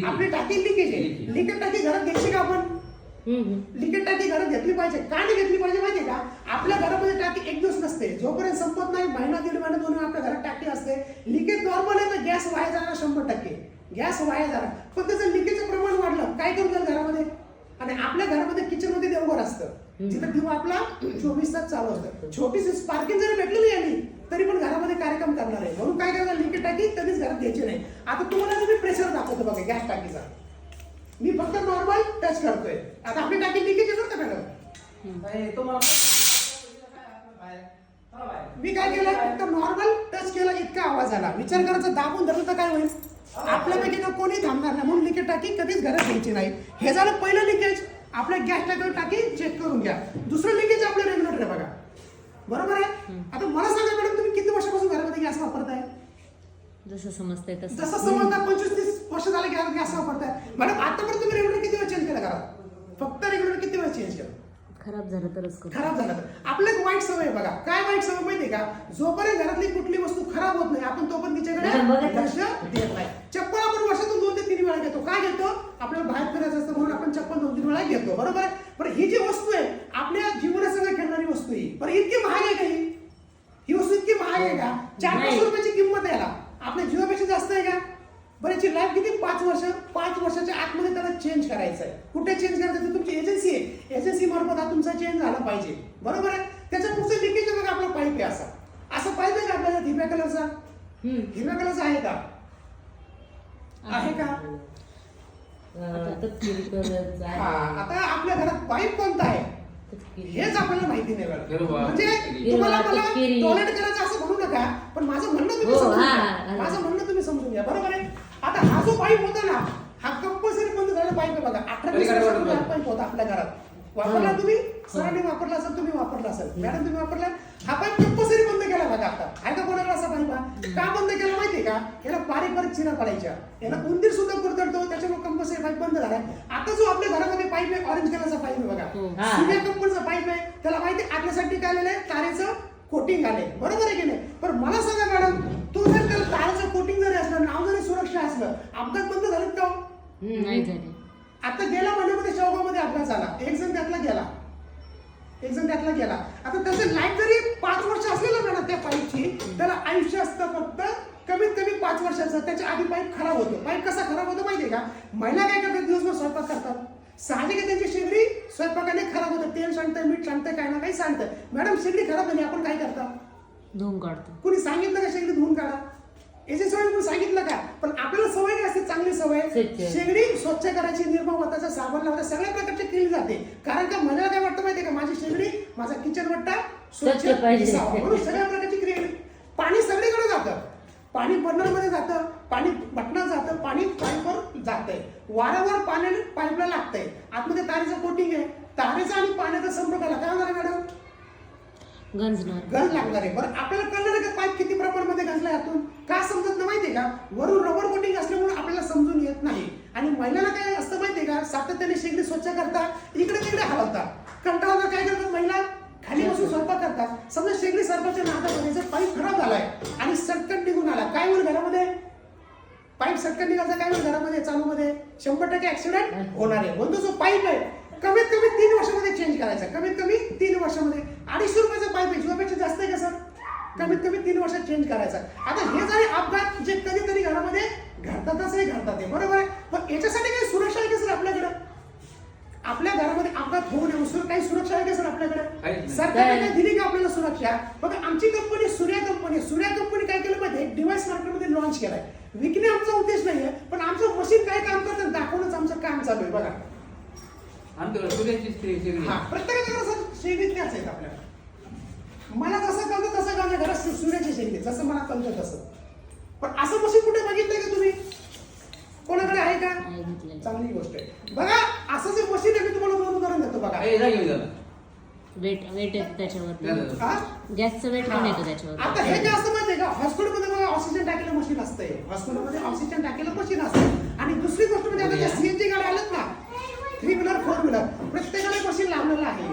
आपली टाकी लिकेज आहे. लिकेज टाकी घरात घ्यायची का आपण. लिकेज टाकी घरात घेतली पाहिजे. का नाही घेतली पाहिजे माहितीये का? आपल्या घरामध्ये टाकी एक दिवस नसते. जोपर्यंत संपत नाही महिना दीड महिना दोन महिने आपल्या घरात टाकी असते. लिकेज नॉर्मल आहे तर गॅस वाया जाणार शंभर टक्के. गॅस वाया जाणार. पण त्याचं लिकेजचं प्रमाण वाढलं काय करून घरामध्ये? आणि आपल्या घरामध्ये किचनमध्ये देवघर असतं जिथं दिवा आपला चोवीस तास चालू असतं. छोटीशी स्पार्किंग जरी भेटलेली यांनी तरी पण घरामध्ये कार्यक्रम करणार आहे. म्हणून काय करणार लिकेज टाकी कधीच घरात घ्यायची नाही. आता तुम्हाला मी प्रेशर दाखवतो बघा गॅस टाकीचा. मी फक्त नॉर्मल टच करतोय. आता आपली टाकी लिकेज येणार का मॅडम. मी काय केलं फक्त नॉर्मल टच केला इतका आवाज आला. विचार करायचा दाबून धरलं तर काय होईल? आपल्यापैकी ना कोणी थांबणार नाही. म्हणून लिकेज टाकी कधीच घरात घ्यायची नाही. हे झालं पहिलं लिकेज आपल्या गॅस टाकीवर टाकी चेक करून घ्या. दुसरं लिकेज आपलं रेग्युलेटर आहे बघा. बरोबर आहे? आता मला सांगा मॅडम तुम्ही किती वर्षापासून घरामध्ये गॅस वापरताय? जसं समजतंय तसं. जसं समजता पंचवीस तीस वर्ष झाले गॅस गॅस वापरताय. मॅडम आतापर्यंत तुम्ही रेग्युलेटर किती वेळा चेंज केला घरात? फक्त रेग्युलेटर किती वेळा चेंज केलं? खराब झालं तरच करू खराब झाला तर. आपलं एक वाईट सवय आहे बघा. काय वाईट सवय माहितीये का? जोपर्यंत घरातली कुठली वस्तू खराब होत नाही आपण तोपर्यंत तिच्याकडे मॅडम, बघा. लक्ष देत नाही चप्पल आपण वर्षातून दोन ते तीन वेळा घेतो काय घेतो आपल्याला बाहेर फिरायचं असतं म्हणून आपण चप्पल दोन तीन वेळा घेतो बरोबर आहे पण ही जी वस्तू आहे आपल्या जीवनासंग खेळणारी वस्तू ही पण इतकी महाग आहे का ही ही वस्तू इतकी महाग आहे का चार नाही. पाचशे रुपयाची किंमत आहे याला आपल्या जीवापेक्षा जास्त आहे का बरं याची लाईफ किती पाच वर्ष पाच वर्षाच्या आतमध्ये त्याला चेंज करायचं आहे कुठे चेंज करायचं तर तुमची एजन्सी आहे एजन्सी मार्फत हा तुमचा चेंज झाला पाहिजे बरोबर आहे त्याच्या पुढचं लिकेज बघा आपला पाईप आहे असा असा पाईप आहे का आपल्याला हिरव्या कलरचा हम्म. हिरव्या कलरचा आहे का आहे का हा. आता आपल्या घरात पाईप कोणता आहे. हेच आपल्याला माहिती नाही हिरवा, म्हणजे. तुम्हाला हिरवा, मला तपकिरी. टॉयलेट करायचं असं म्हणू नका पण माझं म्हणणं तुम्ही हो, समजून हा, घ्या. हा. माझं म्हणणं तुम्ही समजून घ्या. बरोबर आहे? आता हा जो पाईप होता ना हा कंपल्सरी बंद झालेला पाईप आहे बघा. अठरा वीस वर्षापूर्वी हा पाईप होता आपल्या घरात. वापरला हो. तुम्ही? सरांनी वापरला असेल तुम्ही वापरला असेल. मॅडम तुम्ही वापरला? हा पाईप बघा आता आहे का कोणाला असा हा? का बंद केला माहितीये का? याला बारीक बारीक चिरा पडायच्या. याला उंदीर सुद्धा कुरतडतो त्याच्यामुळे कंपल्सरी पाईप बंद झालाय आता जो आपल्या घरामध्ये पाईप आहे ऑरेंज कलरचा पाईप आहे हो. बघा. हा. सूर्य कंपनीचा पाईप आहे. त्याला माहिती आहे आतल्यासाठी काय आलेलं आहे? तारेचं कोटिंग आलंय. बरोबर आहे की नाही? पण मला सांगा मॅडम तो जर त्याला तारेचं कोटिंग जरी असलं नाव जरी सुरक्षा असलं अपघात बंद झालेत का हो? नाही झाले. आता गेल्या महिन्यामध्ये शेवगावमध्ये अपघात झाला. एक जण त्यातला गेला. एक जण त्यातला गेला. आता त्याचं लाईफ जरी पाच वर्ष असलेलं मॅडम त्या पाईपची त्याला आयुष्य असतं फक्त कमीत कमी पाच वर्षाचं. त्याच्या आधी पाईप खराब होतो. पाईप कसा खराब होतो माहितीये का? महिला काय करतात? दिवसभर स्वयंपाक करतात. साहजिक आहे त्यांची शेगडी? स्वयंपाकाने खराब होतं. तेल सांगतंय मीठ सांगतंय काय ना काही सांगतंय मॅडम शेगडी खराब झाली आपण काय करता? धुवून काढतो. कुणी सांगितलं का शेगडी धुवून काढा? याची सवय कोणी सांगितलं का? पण आपल्याला सवय काय चांगली सवय. शेगडी स्वच्छ करायची निर्मळ होताचा साबण लावायचा सगळ्या प्रकारची केली जाते. कारण का मला काय वाटतं माहितीये का? माझी शेगडी माझा किचन वट्टा स्वच्छ. म्हणून सगळ्या प्रकारची क्रिया पाणी सगळीकडे जातं. पाणी बर्नरमध्ये जातं. पाणी बटनात जातं. पाणी पाईपवर जातंय. वारंवार पाण्याने पाईपला लागतंय. आतमध्ये तारेचं कोटिंग आहे. तारेचा आणि पाण्याचा संपर्क आला काय होणार मॅडम गंज लागणार आहे. बरं आपल्याला कळलं नाही का पाईप किती प्रमाणामध्ये गंजलाय आतून? का समजत नाही माहितीये का? वरून रबर कोटिंग असल्यामुळे आपल्याला समजून येत नाही. आणि महिलाला काय असतं माहितीये का? सातत्याने शेगडी स्वच्छ करता इकडे तिकडे हलवता. कंटाळा काय करतात महिला? खाली बसून स्वयंपाक करतात. समजा शेगडी सरकारच्या नादामध्ये जर पाईप खराब झालाय आणि सटकन निघून आला काय होईल घरामध्ये? पाईप सटकन निघायचा काय होईल घरामध्ये चालू मध्ये शंभर टक्के ऍक्सिडेंट होणार. आहे. म्हणतो जो पाईप आहे. कमीत कमी तीन वर्षामध्ये चेंज करायचा. कमीत कमी तीन वर्षामध्ये. अडीचशे रुपयाचा पाईप आहे. जीवापेक्षा जास्त आहे का सर? कमीत कमी तीन वर्षात चेंज करायचा आता हे झाले अपघात जे कधीतरी घरामध्ये घडतातच आहे घडतात आहे बरोबर आहे? पण याच्यासाठी काही सुरक्षा आहे का सर आपल्याकडे? आपल्या घरामध्ये अपघात होऊ नये काही सुरक्षा आहे का सर आपल्याकडे. सरकारने दिली का आपल्याला सुरक्षा? बघा आमची company Surya company Surya company काय केलं पाहिजे एक डिव्हाइस मार्केटमध्ये लॉन्च केलाय. विकणे आमचा उद्देश नाहीये पण आमचं मशीन काय काम करतं? दाखवणंच आमचं काम चालू आहे बघा. आमच्याकडे सूर्याची हा प्रत्येकाच्या त्याच आहेत आपल्याला मला जसं कळतं तसं कळतं. घरात सूर्याची शेगडी जसं मला कळतं तसं. पण असं मशीन कुठे बघितलंय का तुम्ही? कोणाकडे आहे का? चांगली गोष्ट आहे. बघा असं जे मशीन आहे मी तुम्हाला दोन उदाहरण देतो बघा. वेट वेट हा? गॅसचं वेट पण येतं आता त्याच्यावर हे जे असं माहितीये का हॉस्पिटलमध्ये बघा ऑक्सिजन टाकेलं मशीन असतंय. हॉस्पिटलमध्ये ऑक्सिजन टाकेलं मशीन असतं आणि दुसरी गोष्ट म्हणजे आता ज्या सीएनजी गाड्या आल्यात ना थ्री व्हीलर फोर व्हीलर प्रत्येकाला मशीन लावलेलं आहे.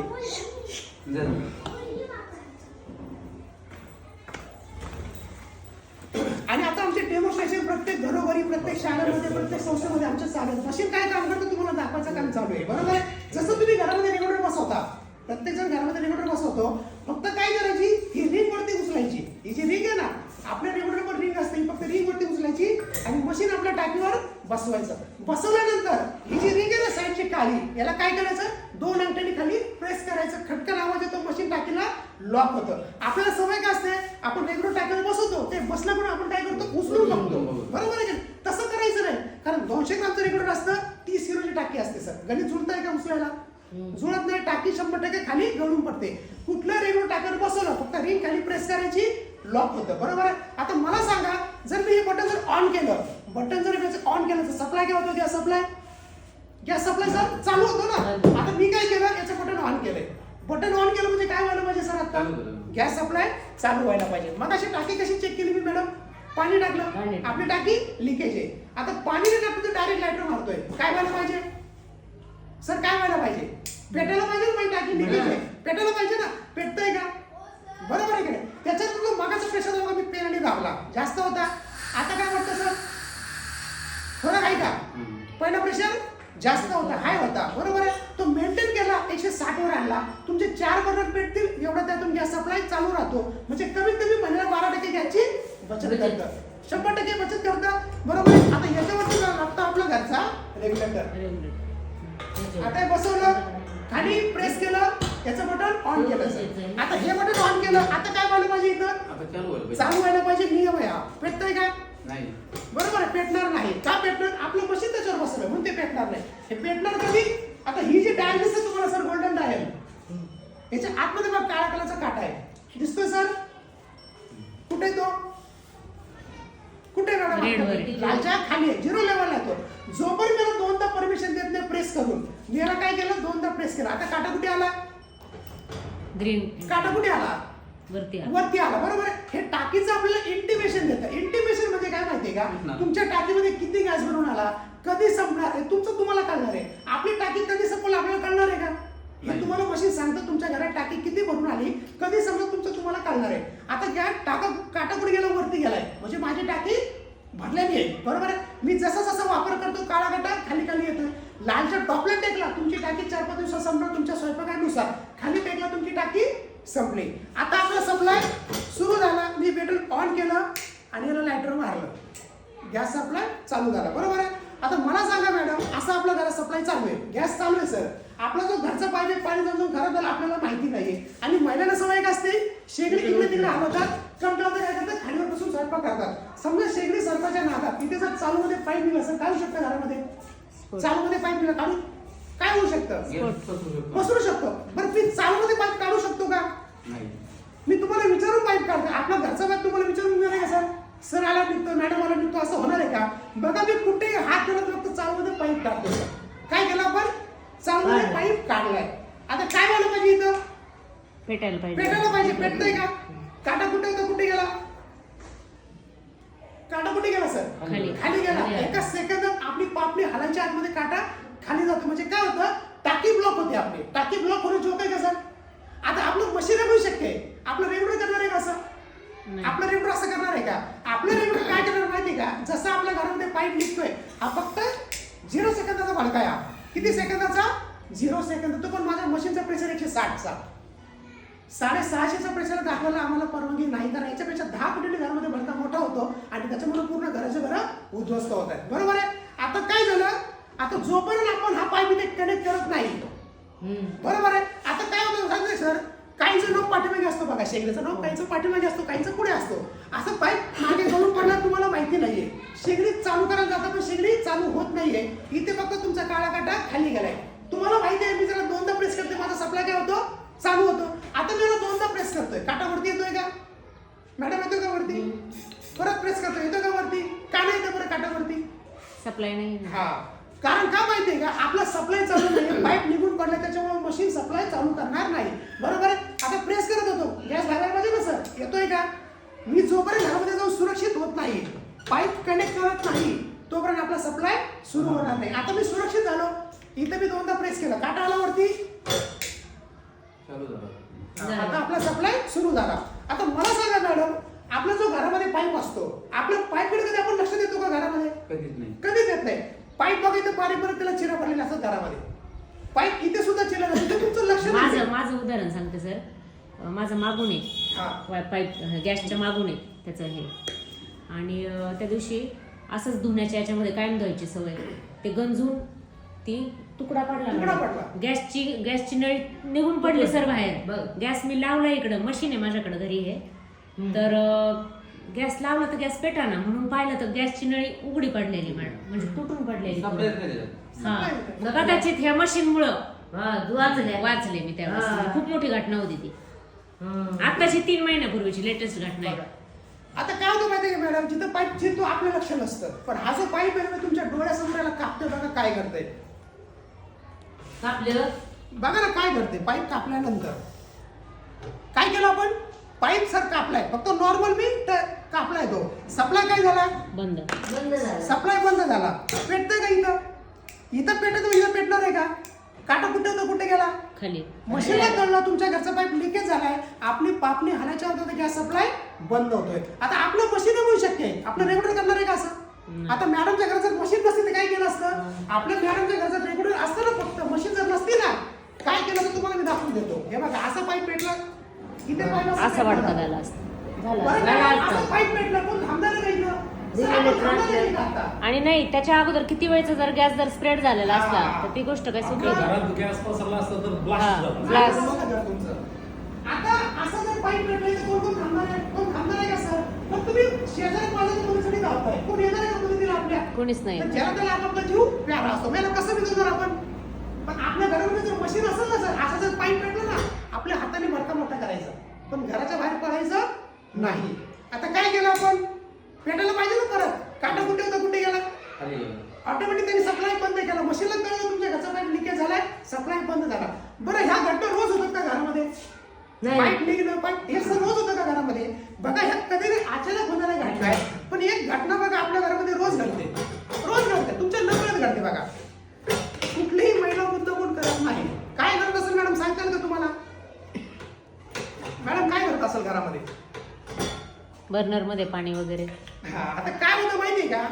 प्रत्येक शाळेमध्ये प्रत्येक संस्थेमध्ये आमच्या चालू मशीन काय काम करतं तुम्हाला दाखवायचं काम चालू आहे. बरोबर? आहे जसं तुम्ही घरामध्ये रेग्युलेटर बसवता प्रत्येक जण घरामध्ये रेग्युलेटर बसवतो फक्त काय करायची? ही रिंग वरती उचलायची. ही जी रिंग आहे ना आपल्या रेग्युलेटर रिंग असते फक्त रिंग वरती उचलायची आणि मशीन आपल्या टाकीवर बसवायचं. बसवल्यानंतर ही जी रिंग आहे ना साईडची काळी याला काय करायचं? दोन अंगठ्याने खाली प्रेस करायचं. खटकन आवाज येतो मशीन टाकीला लॉक होतं. आपल्याला सवय काय असते? आपण रेग्युलर टाकीवर बसवतो ते बसलं आपण काय करतो? उचलून बघतो. बरोबर आहे का तसं करायचं नाही कारण दोनशे ग्रामचं रेग्युलर असतं तीस किलोची टाकी असते सर. गणित जुळत आहे का उचलायला जुळत नाही टाकी शंभर टक्के खाली गळून पडते. कुठल्या रेग्युलर टाकीवर बसवलं फक्त रिंग खाली प्रेस करायची लॉक होतं. बरोबर आहे? आता मला सांगा जर मी हे बटन जर ऑन केलं बटन जर ऑन केलं तर सप्लाय काय होतो? Gas supply gas supply sir चालू होतो ना? आता मी काय केलं याचं बटन ऑन केलंय. बटन ऑन केलं म्हणजे काय व्हायला पाहिजे सर आता. गॅस सप्लाय चालू व्हायला पाहिजे. मग अशी टाकी कशी चेक केली मी मॅडम पाणी टाकलं. पाणी. आपली टाकी लिकेज आहे. आता पाणी नाही टाकलं तर डायरेक्ट लायटर मारतोय. काय व्हायला पाहिजे? सर काय व्हायला पाहिजे? पेटायला पाहिजे ना माझी टाकी लिकेज आहे? पेटायला पाहिजे ना? पेटतंय का? बरोबर आहे की नाही? त्याच्यात तुझं मागाचा प्रेशर बघा मी पेनाने दाबला जास्त होता. आता काय वाटतं सर? फरक आहे का? पहिला प्रेशर जास्त होता हाय होता. बरोबर आहे? तो मेंटेन केला एकशे साठ वर आणला. तुमचे चार बर्नर पेटतील एवढा त्यातून गॅस सप्लाय चालू राहतो. म्हणजे कमीत कमी महिन्याला बारा टक्के गॅसची बचत. करतं. शंभर टक्के बचत करतं. बरोबर आहे? आता याच्यावरती लागतो आपला घरचा रेग्युलेटर आता हे बसवलं खाली प्रेस केलं याचं बटन ऑन केलं. आता हे बटन ऑन केलं आता काय व्हायला पाहिजे इथं? आता चालू व्हायला पाहिजे. चालू व्हायला पाहिजे नियम आहे हा. पेटतंय काय नाही. बरोबर आहे पेटणार नाही. का पेटणार? आपलं मशीन त्याच्यावर बसलं म्हणून ते पेटणार नाही. हे पेटणार कधी? आता ही जी डायल दिसते तुम्हाला सर गोल्डन डायल याच्या आतमध्ये बघ काळ्या कलरचा काटा आहे. दिसतोय सर? कुठे तो? कुठे लालच्या खाली आहे झिरो लेवल आहे तो. जोपर्यंत त्याला दोनदा परमिशन देत नाही प्रेस करून मी याला काय केलं? दोनदा प्रेस केला. आता काटा कुठे आला? ग्रीन. काटा कुठे आला? वरती आला. वरती आला बरोबर आहे? हे टाकीचं आपल्याला इंटिमेशन देतं. इंटिमेशन म्हणजे काय माहितीये का. तुमच्या टाकीमध्ये किती गॅस भरून आला? कधी संपणार आहे? तुमचं तुम्हाला कळणार आहे. आपली टाकी कधी संपल आपल्याला कळणार आहे का? हे तुम्हाला मशीन सांगतं तुमच्या घरात टाकी किती भरून आली कधी संपलं तुमचं तुम्हाला काढणार आहे. आता ज्या टाका काटा कुठे गेला वरती गेलाय. म्हणजे माझी टाकी भरलेली आहे. बरोबर आहे? मी जसा जसा वापर करतो काळा काटा खाली खाली येतो लालच्या टॉपला टेकला तुमची टाकी चार पाच दिवसात संपलं तुमच्या स्वयंपाकानुसार. खाली टेकला तुमची टाकी संपली. आता आपला सप्लाय सुरू झाला. मी पेट्रोल ऑन केलं आणि याला लायटर मारलं. गॅस सप्लाय चालू झाला. बरोबर आहे? आता मला सांगा मॅडम असा आपला घरात सप्लाय चालू आहे. गॅस चालू आहे सर आपला जो घरचा पाईप आहे पाणी जाऊन खराब झालं आपल्याला माहिती नाहीये. आणि महिलांना सवय काय असते शेगडी इकडे तिकडे हलवतात कमटावर काय करतात खालीवर बसून स्वयंपाक करतात. समजा शेगडी सरकारच्या नादात तिथे जर चालू मध्ये पाईप सर काय होऊ शकतं घरामध्ये? चालू मध्ये पाईप निघलं काढून काय होऊ शकतं? पसरू शकतो. बरं मी चालू मध्ये पाईप काढू शकतो का? नाही. मी तुम्हाला विचारून पाईप काढतो. आपला घरचा पाईप तुम्हाला विचारून का सर सर आला निघतो मॅडम आला निघतो असं होणार आहे का? बघा मी कुठेही हात केला तर फक्त चालूमध्ये पाईप काढतो काय केलं आपण? चालूमध्ये काढला. पाईप काढलाय. आता काय व्हायला पाहिजे इथं? पेटायला पाहिजे. पेटायला पाहिजे पेटतंय का? काटा कुठे होता? कुठे गेला? काटा कुठे गेला सर? खाली. खाली गेला. एका सेकंदात आपली पापणी हालांच्या आतमध्ये काटा खाली जातो. म्हणजे काय होतं? टाकी ब्लॉक होते आपली. टाकी ब्लॉक होणं जोक आहे का सर? आता आपलं मशीन होऊ शकते. आपलं रेग्युलर करणार आहे का सर. आपलं रेग्युलर असं करणार आहे का? आपलं रेग्युलर काय करणार माहिती का? जसं आपल्या घरामध्ये पाईप निघतोय हा फक्त झिरो सेकंदाचा भडका आहे हा. किती सेकंदाचा? Zero second. तो पण माझ्या मशीनचा प्रेशर एकशे साठचा. साडेसहाशेचा प्रेशर दाखवायला आम्हाला परवानगी नाही कारण याच्यापेक्षा दहा पटीने घरामध्ये भडका मोठा होतो आणि त्याच्यामुळे पूर्ण घराचे घरं उद्ध्वस्त होत आहेत. बरोबर आहे? आता काय झालं? आता जोपर्यंत आपण हा पाईप इथे कनेक्ट करत नाही. बरोबर आहे? आता काय होतं? सांगते सर काहींचं नोक पाठीमागे असतो बघा शेगडीचा नोक काहींचं पाठीमागे असतो काहींचं पुढे असतो. असं पाईप मागे गळून पडणार तुम्हाला माहिती नाहीये. शेगडी चालू करायला जाता पण शेगडी चालू होत नाहीये. इथे फक्त तुमचा काळा काटा खाली गेलाय. तुम्हाला माहिती आहे मी जरा दोनदा प्रेस करते माझा सप्लाय काय होतो? चालू होतो. आता मी याला दोनदा प्रेस करतोय. काटा वरती येतोय का? मॅडम येतोय का वरती? परत प्रेस करतोय येतोय का वरती? का नाही येतं बरं काटा वरती? सप्लाय नाही. हा. कारण का माहितीये का? आपला सप्लाय चालू नाही. पाईप निघून पडला त्याच्यामुळे मशीन सप्लाय चालू करणार नाही. बरोबर आहे? आता प्रेस करत होतो. गॅस लागायला पाहिजे ना सर येतोय का? मी जोपर्यंत घरामध्ये जाऊन सुरक्षित होत नाही पाईप कनेक्ट करत नाही तोपर्यंत आपला सप्लाय सुरू होणार नाही. आता मी सुरक्षित झालो. इथे मी दोनदा प्रेस केला. काटा आला वरती. आता आपला सप्लाय सुरू झाला. आता मला सांगा मॅडम आपला जो घरामध्ये पाईप असतो आपल्या पाईपकडे कधी आपण लक्ष देतो का घरामध्ये? कधीच नाही. कधी देत नाही. पाईप बघायचं पाणी त्याला चिरा पडलेला असतात घरामध्ये पाईप इथे सुद्धा चिरा ते तुमचं लक्ष नाही माझं माझं उदाहरण सांगते सर. माझं मागून आहे. हा. वाय- पाईप गॅसच्या मागून आहे त्याचं हे. आणि अं, त्या दिवशी असंच धुण्याच्या याच्यामध्ये कायम धुवायची सवय. ते गंजून ती तुकडा पडला तुकडा मॅडम. पडला. गॅसची गॅसची नळी निघून पडली सर बाहेर. गॅस मी लावला इकडं. मशीन आहे माझ्याकडे घरी हे. तर अं, गॅस लावला तर गॅस पेटाना म्हणून पाहिलं तर गॅसची नळी उघडी पडलेली मॅडम म्हणजे तुटून पडलेली. हा. कदाचित ह्या मशीन मुळे वाचले वाचले मी त्यावेळेस हा. खूप मोठी घटना होती ती. आताची तीन महिन्यापूर्वीची लेटेस्ट घटना आहे. आता काय होतं माहिती आहे मॅडम? जिथं पाईप चिरतो आपलं लक्ष नसतं. पण हा जो पाईप आहे ना तुमच्या डोळ्यासमोर याला कापतोय बघा काय करतंय. कापलं बघा ना काय करते पाईप कापल्यानंतर. काय केलं आपण? पाईप सर कापलाय फक्त नॉर्मल मी ट- कापलाय तो. सप्लाय काय झाला? बंद. बंद झालं. सप्लाय बंद झाला. पेटतंय का इथं? इथं पेटत इथं पेटणार आहे का? काटा कुठे होता? कुठे गेला? खाली. मशीनला कळलं तुमच्या घरचा पाईप लिकेज झालाय. आपली पापणी हाणाच्या होतं गॅस सप्लाय बंद होतोय. आता आपलं मशीन होऊ शक्य आहे. आपलं रेग्युलर करणार आहे का असं? आता मॅडमच्या घरात जर मशीन नसती तर काय केलं असतं? आपल्या मॅडमच्या घरात रेग्युलर असतं ना फक्त मशीन जर नसती ना काय केलं तर तुम्हाला मी दाखवून देतो. हे बघा असा पाईप पेटला इथे पाईप असं वाटतं आणि नाही त्याच्या अगोदर किती वेळचा जर गॅस जर स्प्रेड झालेला असला. तर ती गोष्ट काय आपल्या? कोणीच नाही. पण आपल्या घरामध्ये जर मशीन असेल ना सर असं जर पाईप पेटलं ना आपल्या हाताने मोठा मोठा करायचा. पण घराच्या बाहेर पडायचं नाही. आता काय केलं आपण? पेटायला पाहिजे ना परत. काटा कुठे होता कुठे गेला. ऑटोमॅटिक त्यांनी सप्लाय बंद केला. मशीनला कळलं तुमच्या घरचा पाईप लिकेज झालाय. सप्लाय बंद झाला. बरं ह्या घटना रोज होतात का घरामध्ये? नाही. पाईप निघणं पाईप हे बर्नरमध्ये पाणी वगैरे. हा, आता काय होतं माहितीये का?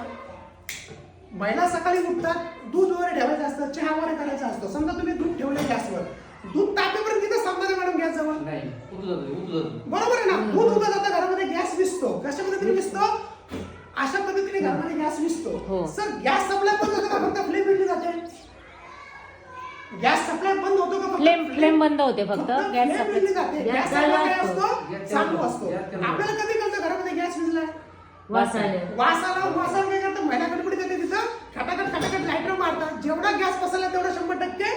महिला सकाळी उठतात दूध वगैरे ठेवायचं असतं चहा वगैरे करायचा असतो. समजा तुम्ही दूध ठेवले गॅसवर. दूध तापेपर्यंत तिथं सांगता मॅडम गॅस जवळ नाही बरोबर आहे ना? दूध उभं जातं घरामध्ये गॅस विसतो. कशा पद्धतीने विसतो? अशा पद्धतीने घरामध्ये गॅस हो. विसतो सर गॅस होतो का? फक्त फ्लेम पेटली जाते? गॅस सप्लाय बंद होतो का फक्त? फ्लेम फ्लेम बंद होते फक्त. गॅस जाते गॅस गॅस चालू काय असतो. चालू असतो. आपल्याला कधी कळतं घरामध्ये गॅस विजलाय वास आलं वासाला वासाला काय करतं महिला गडबडीत येते तिथं? खटाखट खटाखट लाईटर मारतात. जेवढा गॅस पसरला तेवढा शंभर टक्के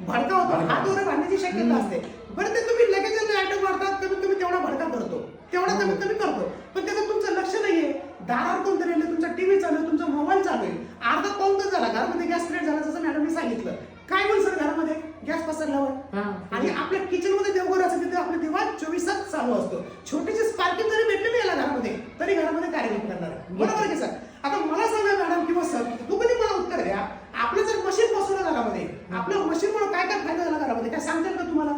भडका होतो. हात वगैरे भांडण्याची शक्यता असते. बरं ते तुम्ही लगेच लाईटर मारतात कमीत कमी तेवढा भडका करतो. तेवढा कमीत कमी करतो. पण त्याचं तुमचं लक्ष नाहीये. दारावर कोणतरी आले तुमचा टीव्ही चालू आहे तुमचा मोबाईल चालू आहे अर्धा पाऊन तास झाला घरामध्ये गॅस स्प्रेड झाला जसं मॅडमने सांगितलं काय होईल सर घरामध्ये गॅस पसरल्यावर हा. आणि आपल्या किचनमध्ये देवघर असं तिथे आपला दिवा चोवीस तास चालू असतो छोटीशी स्पार्किंग जरी भेटली याला घरामध्ये तरी घरामध्ये कार्यक्रम करणार आहे. बरोबर. आहे की सर? आता मला सांगा मॅडम किंवा सर तू कधी मला उत्तर द्या? आपलं जर मशीन बसवलं घरामध्ये आपल्या मशीन मुळे काय काय फायदा झाला घरामध्ये? काय सांगता येईल का तुम्हाला?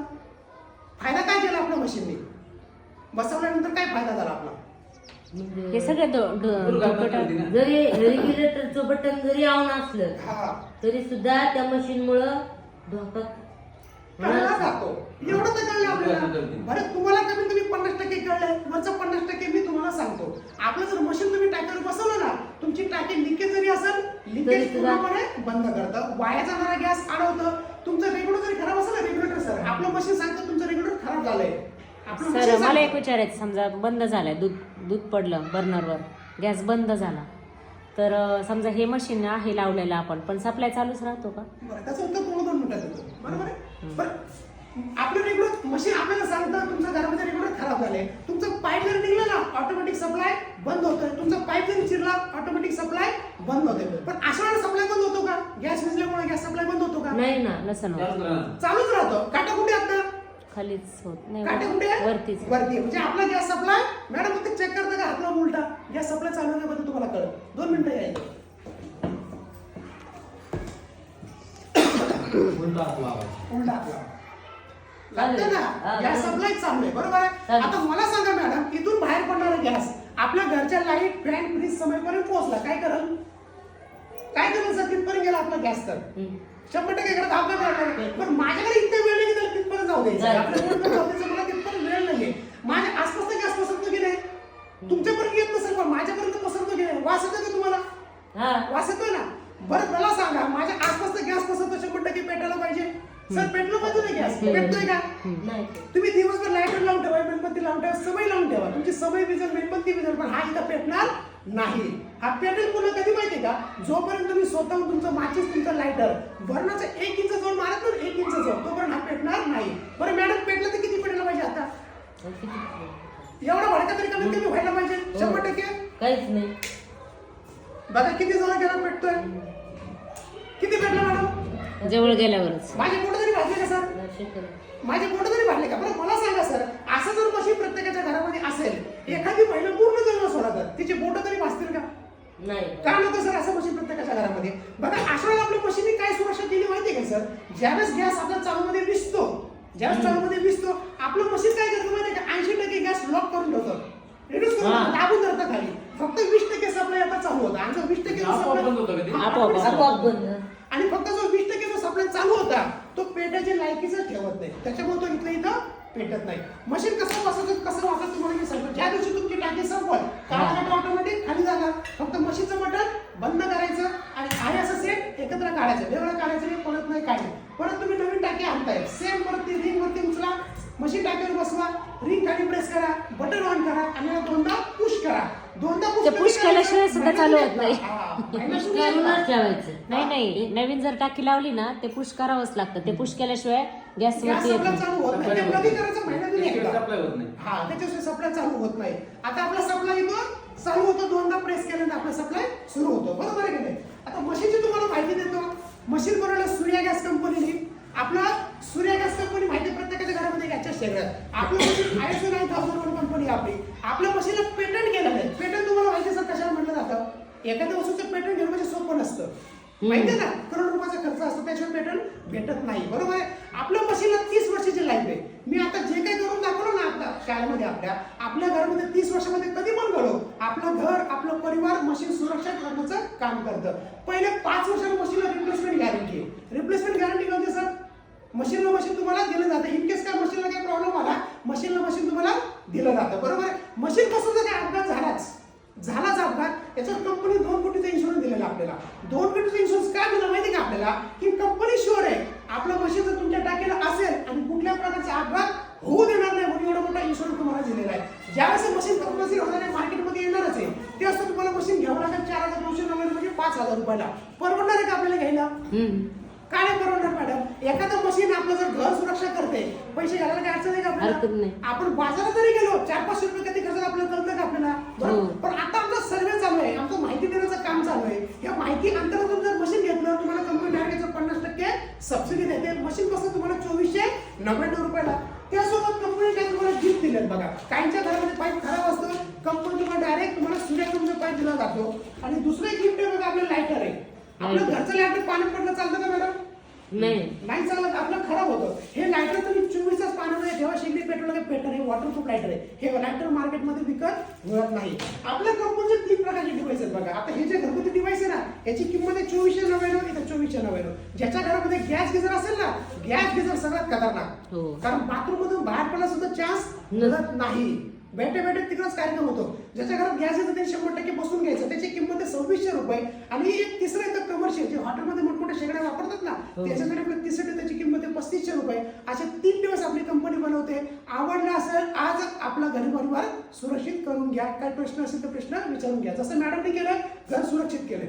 फायदा काय केला आपल्या मशीनने बसवल्यानंतर काय फायदा झाला आपला? हे सगळे दो- दो- दुर्घटना दुर्घटना- घडली ना. जरी जरी ऑन असलं हा. तरी सुद्धा त्या मशीन मुळे धोका एवढं तर कळलं आपल्याला. बरं तुम्हाला कमी पन्नास टक्के कळलंय वरचं पन्नास टक्के मी तुम्हाला सांगतो आपलं जर मशीन तुम्ही टाकीवर बसवलं ना तुमची टाकी लिकेज जरी असेल लिकेज पूर्णपणे बंद करतं. वाया जाणारा गॅस अडवतं तुमचं रेग्युलेटर जरी खराब असेल ना रेग्युलेटर सर आपलं मशीन सांगतं तुमचं रेग्युलेटर खराब झालंय. सर मला एक. विचारायचं समजा बंद झालाय दूध दूध पडलं बर्नरवर गॅस बंद झाला. तर समजा हे मशीन आहे लावलेलं आपण पण सप्लाय चालूच राहतो का? त्याचं उत्तर तुम्हाला दोन मिनिटात बरोबर आहे? आपलं रेग्युलर मशीन आपल्याला सांगतं तुमच्या घरामध्ये रेग्युलर खराब झाले तुमचं पाईप जरी निघलं ना ऑटोमॅटिक सप्लाय बंद होतोय. तुमचा पाईप जरी चिरला ऑटोमॅटिक सप्लाय बंद होतोय. पण अशा वेळेला सप्लाय बंद होतो का? गॅस विजल्यामुळे गॅस सप्लाय बंद होतो का? नाही ना नसन होत. चालूच राहतो. काटा कुठे आता? खालीच होत काटे कुठे आहे? वरतीच. वरती. म्हणजे आपला गॅस सप्लाय मॅडम फक्त चेक करता का हातला उलटा? गॅस सप्लाय चालू नाही बद्दल तुम्हाला कळत दोन मिनिटं यायचं उलटा हात लावायचा. उलटा आपला लागतं ना गॅस. सप्लाय चालू आहे बरोबर आहे. आता मला सांगा मॅडम इथून बाहेर पडणारा गॅस. आपल्या घरच्या लाइट फॅन फ्रीज समयपर्यंत पोहोचला. काय करल काय करेल सर तिथपर्यंत गेला आपला गॅस तर. शंभर टक्के घरात धावता करणार पण माझ्याकडे इतका वेळ नाही की त्याला तिथपर्यंत जाऊ द्यायचं. आपल्या घरात जाऊ द्यायचं मला तिथपर्यंत वेळ नाहीये. माझ्या आसपास गॅस पसरतो की नाही? तुमच्यापर्यंत येत नसेल पण माझ्यापर्यंत पसरतो की नाही? वास येतो का तुम्हाला? वास येतोय ना? बरं मला सांगा माझ्या आसपास गॅस पसरतो शंभर टक्के पेटायला पाहिजे. सर पेटलो पाहिजे ना गॅस पेटतोय का? नाही. तुम्ही दिवसभर लाईटर लावून ठेवा मेणबत्ती लावून ठेवा सवय लावून ठेवा. तुमची सवय भिजल मेणबत्ती भिजल पण हा इथं पेटणार नाही. हा पेटेल पुन्हा कधी माहिती का? जोपर्यंत तुम्ही स्वतःहून तुमचं माचीस तुमचं लायटर भरणाचं एक इंच जवळ मारत ना एक इंच जवळ तोपर्यंत हा पेटणार नाही. बरं मॅडम पेटलं तर किती पेटायला पाहिजे आता? एवढा भडका तरी कमीत कमी व्हायला पाहिजे? शंभर टक्के? काहीच नाही. बघा किती जण गेला पेटतोय. किती पेटलं मॅडम जवळ गेल्यावरच. माझे पोट तरी भाजले का सर? नाही शकत. माझे पोट तरी भाजले का? बरं मला सांगा सर. असं जर मशीन प्रत्येकाच्या घरामध्ये असेल एखादी महिला पूर्ण जवळ सोडा तर तिचे बोट तरी भाजतील का? नाही. का नको सर असं मशीन प्रत्येकाच्या घरामध्ये? बघा अशा वेळेला आपल्या मशीनने काय सुरक्षा केली माहितीये का सर? ज्यावेळेस गॅस आपल्या चालूमध्ये विसतो ज्यावेळेस चालूमध्ये विसतो आपलं मशीन काय करतं माहितीये का? ऐंशी टक्के गॅस लॉक करून ठेवतं. रिड्यूस करून हा. दाबून धरतं खाली. फक्त वीस टक्के सप्लाय आता चालू होता. आमचं वीस टक्के आणि फक्त जो होता तो पेटाची लायकीच ठेवत नाही. त्याच्यामुळे तो इथलं इथं पेटत नाही. मशीन कसं बसवतं कसं वापरत तुम्हाला मी सांगतो. ज्या दिवशी तुमची टाकी संपल काढायला ऑटोमॅटिक खाली जाणार. फक्त मशीनचं बटन बंद करायचं आणि आहे असं सेट एकत्र काढायचं. वेगळं काढायचं नाही परत नाही काढायचं. परत तुम्ही नवीन टाकी आणताय. सेम परत ती रिंग वरती उचला मशीन टाकीवर बसवा रिंग खाली प्रेस करा बटन ऑन करा आणि दोनदा पुश करा. दोनदा पुश ते push केल्याशिवाय सुद्धा चालू होत नाही. ठेवायचं. नाही नाही. नवीन जर टाकी लावली ना ते पुश करावंच लागतं. ते पुश केल्याशिवाय गॅस गॅस वरती येत सप्लाय नाही. चालू होत नाही. ते कधी करायचं महिन्यातून त्याशिवाय एकदा. सप्लाय होत नाही. हा त्याच्याशिवाय सप्लाय चालू होत नाही. आता आपला सप्लाय येतो चालू होतो दोनदा प्रेस केल्यानंतर आपला सप्लाय सुरू होतो. बरोबर आहे की नाही? आता मशीनची तुम्हाला माहिती देतो. मशीन बनवलं सूर्या गॅस कंपनीने. आपला सूर्या गॅस कंपनी घरामध्ये गॅसच्या शेगड्यात आपलं machine ISO nine thousand one company आपली. आपल्या मशीनला पेटंट केलं आहे. पेटंट तुम्हाला माहिती आहे सर कशाला म्हटलं जातं? एखाद्या वस्तूचं पेटंट घेणं म्हणजे सोपं नसतं. माहिती आहे ना? करोड रुपयाचा खर्च असतो त्याशिवाय पेटंट भेटत नाही. बरोबर आहे? आपल्या मशीनला तीस वर्षाची लाईफ आहे. मी आता जे काही करून दाखवलं ना आता शाळेमध्ये आपल्या आपल्या घरामध्ये तीस वर्षामध्ये कधी पण घडो आपलं घर आपलं परिवार मशीन सुरक्षित करण्याचं काम करतं. पहिले पाच वर्षाला मशीनला रिप्लेसमेंट गॅरंटी आहे. रिप्लेसमेंट गॅरंटी म्हणजे सर मशीनला मशीन तुम्हाला दिलं जातं. इन केस काय मशीनला काही प्रॉब्लेम आला मशीनला मशीन तुम्हाला दिलं जातं. बरोबर आहे? मशीन पासून जर काही अपघात झालाच झालाच अपघात याच्यावर कंपनी दोन कोटीचा इन्शुरन्स दिलेला आपल्याला. दोन कोटीचा इन्शुरन्स का दिला माहिती का आपल्याला? की कंपनी शुअर आहे आपलं मशीन जर तुमच्या टाकीला असेल आणि कुठल्या प्रकारचा अपघात होऊ देणार नाही म्हणून एवढा मोठा इन्शुरन्स तुम्हाला दिलेला आहे. ज्यावेळेस मशीन कंपल्सरी होणार मार्केटमध्ये येणारच आहे ते असं तुम्हाला मशीन घ्यावं लागेल चार हजार नऊशे नव्याण्णव म्हणजे पाच हजार रुपयाला. परवडणार आहे का आपल्याला घ्यायला. काय नाही परवडणार मॅडम एखादं आपलं जर घर सुरक्षा करते पैसे घालायला काय अडचण आहे का हरकत आपल्याला नाही. आपण बाजारात जरी गेलो चार पाचशे रुपये कधी खर्च आपल्याला कळतं का आपल्याला? बरोबर? हो. पण आता आमचा सर्वे चालू आहे आमचं माहिती देण्याचं काम चालू आहे. या माहिती अंतर्गत जर मशीन घेतलं तुम्हाला कंपनी डायरेक्ट पन्नास टक्के सबसिडी देते. मशीन पासून तुम्हाला चोवीसशे नव्याण्णव रुपयाला. त्यासोबत कंपनी काय तुम्हाला गिफ्ट दिलेत बघा. काहींच्या घरामध्ये पाईप खराब असतो कंपनी तुम्हाला डायरेक्ट तुम्हाला सूर्यकुंज पाईप दिला जातो. आणि दुसरं गिफ्ट आहे बघा आपलं लायटर आहे. आपलं. घरचं लायटर पाणी पडलं चालतं का मॅडम नाही. नाही चालत आपलं खराब होतं. हे लायटर तुम्ही चोवीस तास पाण्यामध्ये जेव्हा शेगडी पेट्रोल हे पेटर हे वॉटरप्रूफ लायटर आहे. हे लायटर मार्केटमध्ये विकत मिळत नाही. आपल्या कंपनीचे तीन प्रकारचे डिव्हाइस आहेत बघा. आता हे जे घरगुती डिव्हाइस आहे ना याची किंमत आहे चोवीसशे नव्याण्णव इथं चोवीसशे नव्याण्णव. ज्याच्या घरामध्ये गॅस गिझर असेल ना गॅस गिझर सगळ्यात खतरनाक. हो. कारण बाथरूम मधून बाहेर पडला सुद्धा चान्स मिळत नाही. बेटे बेटे तिकडच कार्यक्रम होतो. ज्याच्या घरात गॅस येतो त्याने शंभर टक्के बसून घ्यायचं. त्याची किंमत आहे सव्वीसशे रुपये. आणि एक तिसरं येतं कमर्शियल जे हॉटेलमध्ये मोठमोठ्या शेगड्या वापरतात ना त्याच्याकडे आपलं तिसरं त्याची किंमत आहे पस्तीसशे रुपये. असे तीन दिवस आपली कंपनी बनवते. आवडलं असेल आज आपला घरी परिवार सुरक्षित करून घ्या. काय प्रश्न असेल तर प्रश्न विचारून घ्या. जसं मॅडमने केलं घर सुरक्षित केलं.